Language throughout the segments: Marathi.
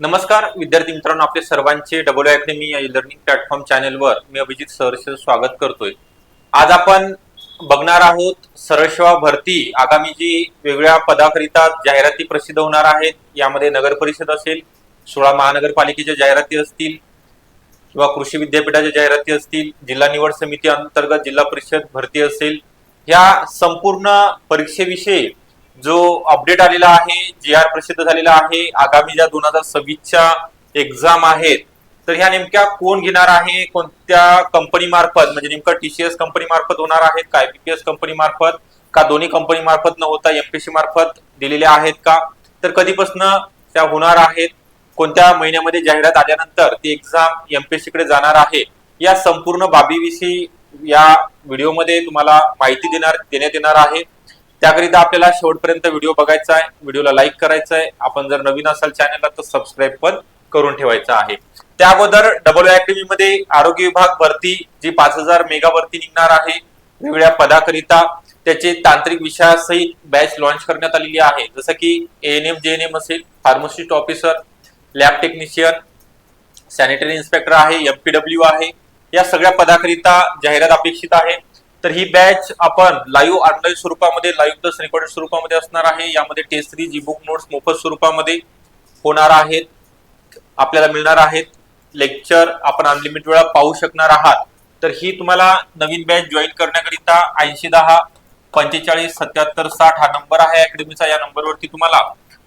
नमस्कार विद्यार्थी मित्रांनो आपले सर्वांचे डबल अकॅडमी या लर्निंग प्लॅटफॉर्म चॅनेलवर मी अभिजित सहर्ष स्वागत करतोय. आज आपण बघणार आहोत सरळसेवा भरती. आगामी जी वेगवेगळ्या पदाकरिता जाहिराती प्रसिद्ध होणार आहेत यामध्ये नगर परिषद असेल सोळा महानगरपालिकेच्या जाहिराती असतील किंवा कृषी विद्यापीठाच्या जाहिराती असतील जिल्हा निवड समिती अंतर्गत जिल्हा परिषद भरती असेल या संपूर्ण परीक्षेविषयी जो अपडेट आलेला आहे जी आर प्रसिद्ध झालेला आहे आगामी ज्या दोन हजार सव्वीसच्या एक्झाम आहेत तर ह्या नेमक्या कोण घेणार आहे कोणत्या कंपनी मार्फत म्हणजे नेमकं टीसीएस कंपनी मार्फत होणार आहेत का बीपीएस कंपनी मार्फत का दोन्ही कंपनी मार्फत न होता एमपीसी मार्फत दिलेल्या आहेत का? तर कधीपासून त्या होणार आहेत कोणत्या महिन्यामध्ये जाहिरात आल्यानंतर ती एक्झाम एमपीएससी कडे जाणार आहे या संपूर्ण बाबीविषयी या व्हिडिओमध्ये तुम्हाला माहिती देणार देण्यात येणार आहे. त्याकरिता आपल्याला शेवटपर्यंत व्हिडिओ बघायचा आहे. व्हिडिओला लाईक करायचा आहे आपण जर नवीन असाल चॅनलला तर सबस्क्राईब पण करून ठेवायचा आहे. त्या अगोदर डबल अकॅडमी मध्ये आरोग्य विभाग भरती जी पाच हजार मेगा भरती निघणार आहे वेगवेगळ्या पदाकरिता त्याचे तांत्रिक विषयासहित बॅच लॉन्च करण्यात आलेली आहे. जसं की एएनएम जेएनएम असेल pharmacist officer lab technician sanitary inspector आहे एमपीडब्ल्यू आहे. या सगळ्या पदाकरिता जाहिरात अपेक्षित आहे. तर ही बॅच आपण लाईव्ह ऑनलाईन स्वरूपामध्ये लाईव्ह प्लस रेकॉर्डेड स्वरूपामध्ये असणार आहे. यामध्ये test series E book notes मोफत स्वरूपामध्ये होणार आहेत. आपल्याला मिळणार आहेत. लेक्चर आपण अनलिमिटेड वेळा पाहू शकणार आहात. तर ही तुम्हाला नवीन बॅच जॉईन करण्याकरिता ऐंशी दहा पंचेचाळीस सत्याहत्तर साठ हा नंबर आहे. अकॅडमीचा या नंबरवरती तुम्हाला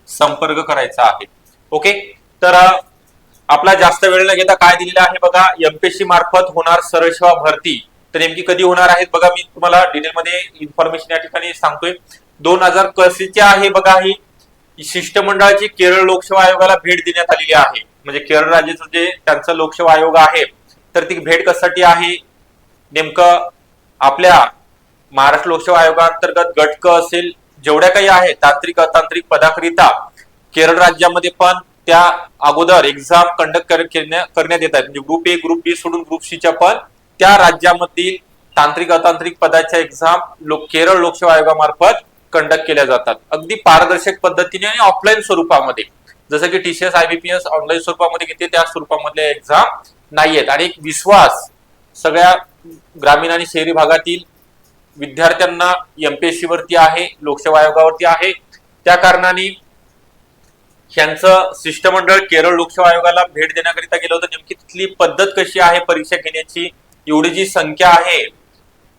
संपर्क करायचा आहे. ओके तर आपला जास्त वेळ न घेता काय दिलेलं आहे बघा. एमपीएससी मार्फत होणार सरळ सेवा भरती. तर नेमकी कधी होणार आहेत बघा मी तुम्हाला डिटेलमध्ये इन्फॉर्मेशन या ठिकाणी सांगतोय. दोन हजार कसेचे आहे बघा ही शिष्टमंडळाची केरळ लोकसेवा आयोगाला भेट देण्यात आलेली आहे. म्हणजे केरळ राज्याचं जे त्यांचं लोकसेवा आयोग आहे तर ती भेट कशासाठी आहे? नेमकं आपल्या महाराष्ट्र लोकसेवा आयोगाअंतर्गत गटक असेल जेवढ्या काही आहे तांत्रिक अतांत्रिक पदाकरिता केरळ राज्यामध्ये पण त्या अगोदर एक्झाम कंडक्ट करण्यात येत आहेत. म्हणजे ग्रुप ए ग्रुप बी सोडून ग्रुप सीच्या पण त्या राज्यामधील तांत्रिक अतांत्रिक पदाच्या एक्झाम लोक केरळ लोकसेवा आयोगामार्फत कंडक्ट केल्या जातात. अगदी पारदर्शक पद्धतीने आणि ऑफलाईन स्वरूपामध्ये. जसं की टीसीएस आयबीपीएस ऑनलाईन स्वरूपामध्ये घेते त्या स्वरूपामध्ये एक्झाम नाही आहेत. आणि एक विश्वास सगळ्या ग्रामीण आणि शहरी भागातील विद्यार्थ्यांना एमपीएससी वरती आहे लोकसेवा आयोगावरती आहे. त्या कारणाने ह्यांचं शिष्टमंडळ केरळ लोकसेवा आयोगाला भेट देण्याकरिता गेलं होतं. नेमकी तिथली पद्धत कशी आहे परीक्षा घेण्याची एवढी जी संख्या आहे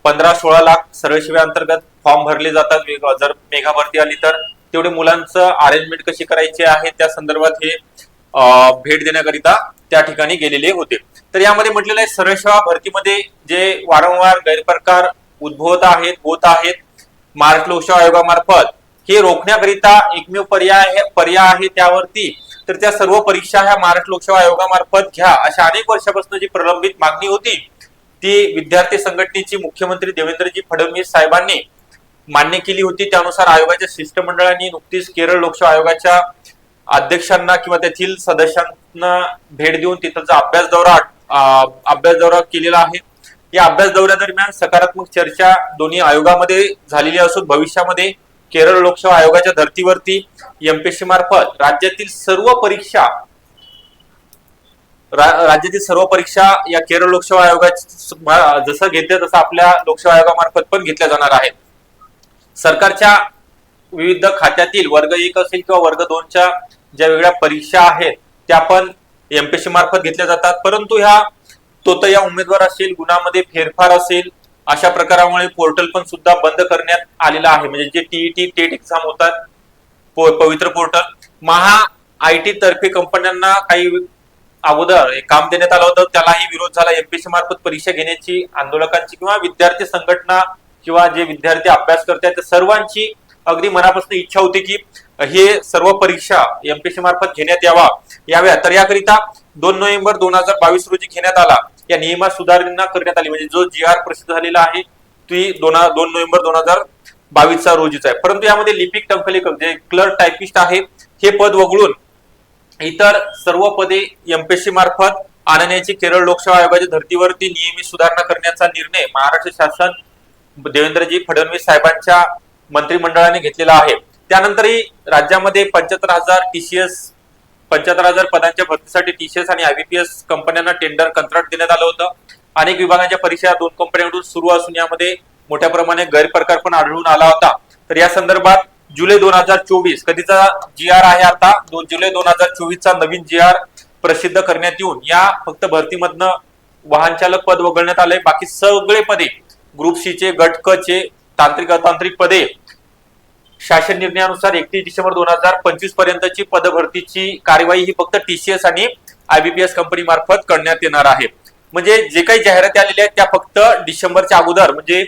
पंधरा सोळा लाख सरळ अंतर्गत फॉर्म भरले जातात. वेग- जर मेगा भरती आली तर तेवढे मुलांचं अरेंजमेंट कशी करायची आहे त्या संदर्भात हे भेट देण्याकरिता त्या ठिकाणी गेलेले होते. तर यामध्ये म्हटलेलं आहे सरळ सेवा भरतीमध्ये जे वारंवार गैरप्रकार उद्भवत आहेत होत आहेत महाराष्ट्र लोकसेवा आयोगामार्फत हे रोखण्याकरिता एकमेव पर्याय आहे पर्याय आहे त्यावरती तर त्या सर्व परीक्षा ह्या महाराष्ट्र लोकसेवा आयोगामार्फत घ्या अशा अनेक वर्षापासून जी प्रलंबित मागणी होती ती विद्यार्थी संघटनेची मुख्यमंत्री देवेंद्रजी फडणवीस साहेबांनी मान्य केली होती. त्यानुसार आयोगाच्या शिष्टमंडळाने नुकतीच केरळ लोकसेवा आयोगाच्या अध्यक्षांना किंवा तेथील सदस्यांना भेट देऊन तिथलचा अभ्यास दौरा अभ्यास दौरा केलेला आहे. या अभ्यास दौऱ्यादरम्यान सकारात्मक चर्चा दोन्ही आयोगामध्ये झालेली असून भविष्यामध्ये केरळ लोकसेवा आयोगाच्या धर्तीवरती एमपीएससी मार्फत राज्यातील सर्व परीक्षा रा- राज्यातील सर्व परीक्षा या केरळ लोकसेवा आयोगाच्या जसं घेतलं तसं आपल्या लोकसेवा आयोगामार्फत पण घेतल्या जाणार आहेत. सरकारच्या विविध खात्यातील वर्ग एक असेल किंवा वर्ग दोनच्या ज्या वेगळ्या परीक्षा आहेत त्या पण एमपीएससी मार्फत घेतल्या जातात. परंतु ह्या तोतया उमेदवार असेल गुन्ह्यामध्ये फेरफार असेल अशा प्रकारामुळे पोर्टल पण सुद्धा बंद करण्यात आलेलं आहे. म्हणजे जे टीईटी टेट एक्झाम होतात पवित्र पोर्टल. महा आय टी तर्फे कंपन्यांना काही अगोदर एक काम देण्यात आलं होतं त्यालाही विरोध झाला. एमपीएससी मार्फत परीक्षा घेण्याची आंदोलकांची किंवा विद्यार्थी संघटना किंवा जे विद्यार्थी अभ्यास करतात त्या सर्वांची अगदी मनापासून इच्छा होती की हे सर्व परीक्षा एमपीएससी मार्फत घेण्यात यावा. याव्या तर याकरिता दोन नोव्हेंबर दोन हजार बावीस रोजी घेण्यात आला. या नियमात सुधारणा करण्यात आली. म्हणजे जो जी आर प्रसिद्ध झालेला आहे ती दोन दोन नोव्हेंबर दोन हजार बावीसचा रोजीचा आहे. परंतु यामध्ये लिपिक टंकलेकर जे क्लर्क टायपिस्ट आहे हे पद वगळून इतर सर्व पदे एमपीएससी मार्फत आणण्याची केरळ लोकसेवा आयोगाच्या धर्तीवरती नियमित सुधारणा करण्याचा निर्णय महाराष्ट्र शासन देवेंद्रजी फडणवीस साहेबांच्या मंत्रिमंडळाने घेतलेला आहे. त्यानंतरही राज्यामध्ये पंच्याहत्तर हजार टीसीएस पंच्याहत्तर हजार पदांच्या भरतीसाठी टीसीएस आणि आयबीपीएस कंपन्यांना टेंडर कंत्राट देण्यात आलं होतं. अनेक विभागांच्या परीक्षा दोन कंपन्यांकडून सुरू असून यामध्ये मोठ्या प्रमाणे गैरप्रकार पण आढळून आला होता. तर या संदर्भात जुलै दोन हजार चोवीस. कधीचा जी आर आहे आता? दोन जुलै दोन हजार चोवीस चा नवीन जी आर प्रसिद्ध करण्यात येऊन या फक्त भरतीमधनं वाहन चालक पद वगळण्यात आले बाकी सगळे पदे ग्रुप सी चे गट क चे तांत्रिक अतांत्रिक पदे शासन निर्णयानुसार एकतीस डिसेंबर दोन हजार पंचवीस पर्यंतची पदभरतीची कार्यवाही ही फक्त टीसीएस आणि आयबीपीएस कंपनी मार्फत करण्यात येणार आहे. म्हणजे जे काही जाहिराती आलेल्या आहेत त्या फक्त डिसेंबरच्या अगोदर म्हणजे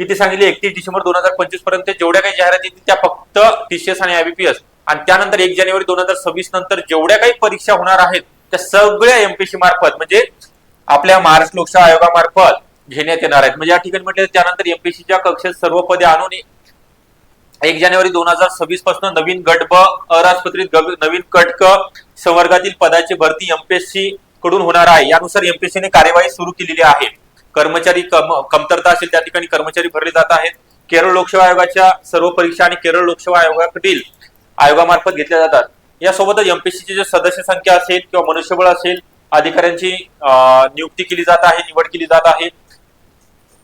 किती सांगितले एकतीस डिसेंबर दोन हजार पंचवीसपर्यंत जेवढ्या काही जाहिराती येतील त्या फक्त टीसीएस आणि आयबीपीएस आणि त्यानंतर एक जानेवारी दोन हजार सव्वीस नंतर जेवढ्या काही परीक्षा होणार आहेत त्या सगळ्या एमपीसी मार्फत म्हणजे आपल्या महाराष्ट्र लोकसेवा आयोगामार्फत घेण्यात येणार आहेत. म्हणजे या ठिकाणी म्हटलं त्यानंतर एमपीसीच्या कक्षेत सर्व पदे आणून एक जानेवारी दोन हजार सव्वीसपासून नवीन गट ब अराजपत्रित नवीन कटक संवर्गातील पदाची भरती एमपीएससी कडून होणार आहे. यानुसार एमपीएससीने कार्यवाही सुरू केलेली आहे. कर्मचारी कम- कमतरता असेल त्या ठिकाणी कर्मचारी भरले जात आहेत. केरळ लोकसेवा आयोगाच्या सर्व परीक्षा आणि केरळ लोकसेवा आयोगाकडील आयोगामार्फत घेतल्या जातात. यासोबतच एमपीसीची जे सदस्य संख्या असेल किंवा मनुष्यबळ असेल अधिकाऱ्यांची अं, नियुक्ती केली जात आहे निवड केली जात आहे.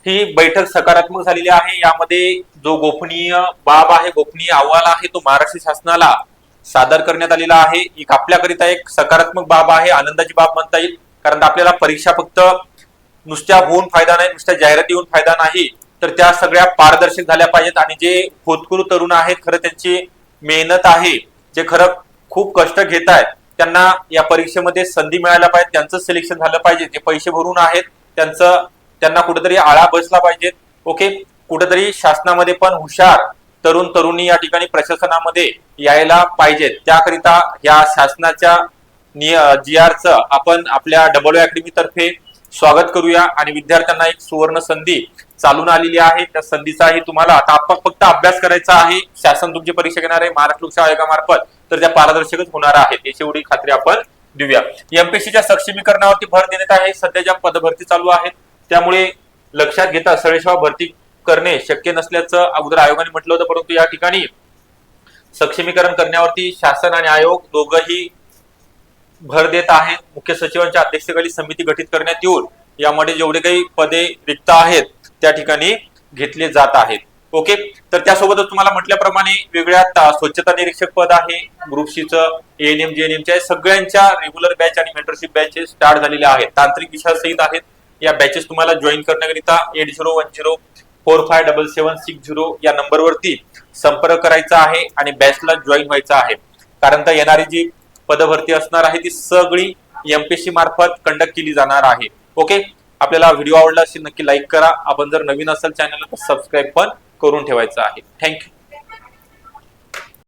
ही बैठक सकारात्मक झालेली आहे. यामध्ये जो गोपनीय बाब आहे गोपनीय अहवाल आहे तो महाराष्ट्र शासनाला सादर करण्यात आलेला आहे. एक आपल्याकरिता एक सकारात्मक बाब आहे आनंदाची बाब म्हणता येईल. कारण आपल्याला परीक्षा फक्त नुसत्या होऊन फायदा नाही नुसत्या जाहिराती होऊन फायदा नाही तर त्या सगळ्या पारदर्शक झाल्या पाहिजेत. आणि जे होतकुरू तरुण आहेत खरं त्यांची मेहनत आहे जे खरं खूप कष्ट घेत आहेत त्यांना या परीक्षेमध्ये संधी मिळायला पाहिजे त्यांचं सिलेक्शन झालं पाहिजे. जे पैसे भरून आहेत त्यांचं त्यांना कुठेतरी आळा बसला पाहिजे. ओके? कुठेतरी शासनामध्ये पण हुशार तरुण तरुणी या ठिकाणी प्रशासनामध्ये यायला पाहिजेत. त्याकरिता या शासनाच्या जी आरचं आपण आपल्या डबल अकॅडमी तर्फे स्वागत करूया. आणि विद्यार्थ्यांना एक सुवर्ण संधी चालून आलेली आहे. त्या संधीचाही तुम्हाला आता आपण फक्त अभ्यास करायचा आहे. शासन तुमची परीक्षा घेणार आहे. महाराष्ट्र लोकसेवा आयोगामार्फत तर त्या पारदर्शकच होणार आहेत. याची एवढी खात्री आपण देऊया. एमपीसीच्या सक्षमीकरणावरती भर देण्यात आहे. सध्या ज्या पदभरती चालू आहेत त्यामुळे लक्षात घेता सरळसेवा भरती करणे शक्य नसल्याचं अगोदर आयोगाने म्हटलं होतं. परंतु या ठिकाणी सक्षमीकरण करण्यावरती शासन आणि आयोग दोघंही भर देत आहेत मुख्य सचिवांच्या अध्यक्षतेखाली समिती गठीत करण्यात येऊन यामध्ये जेवढे काही पदे रिक्त आहेत त्या ठिकाणी घेतले जात आहेत. ओके? तर त्यासोबतच तुम्हाला म्हटल्याप्रमाणे वेगळ्या स्वच्छता निरीक्षक पद आहे. ग्रुप सीचं एएनएम जेएनएमच्या सगळ्यांच्या रेग्युलर बॅच आणि मेंटरशिप बॅचेस स्टार्ट झालेल्या आहेत. तांत्रिक विषयासहित आहेत. या बॅचेस तुम्हाला जॉईन करण्याकरिता eight zero one zero four five double seven six zero या नंबरवरती संपर्क करायचा आहे आणि बॅचला जॉईन व्हायचा आहे. कारण तर येणारी जी पदभरती असणार आहे ती सगळी एमपीएससी मार्फत कंडक्ट केली जाणार आहे. ओके आपल्याला व्हिडिओ आवडला असेल नक्की लाईक करा. आपण जर नवीन असेल चॅनलला तर सबस्क्राईब पण करून ठेवायचं आहे. थँक्यू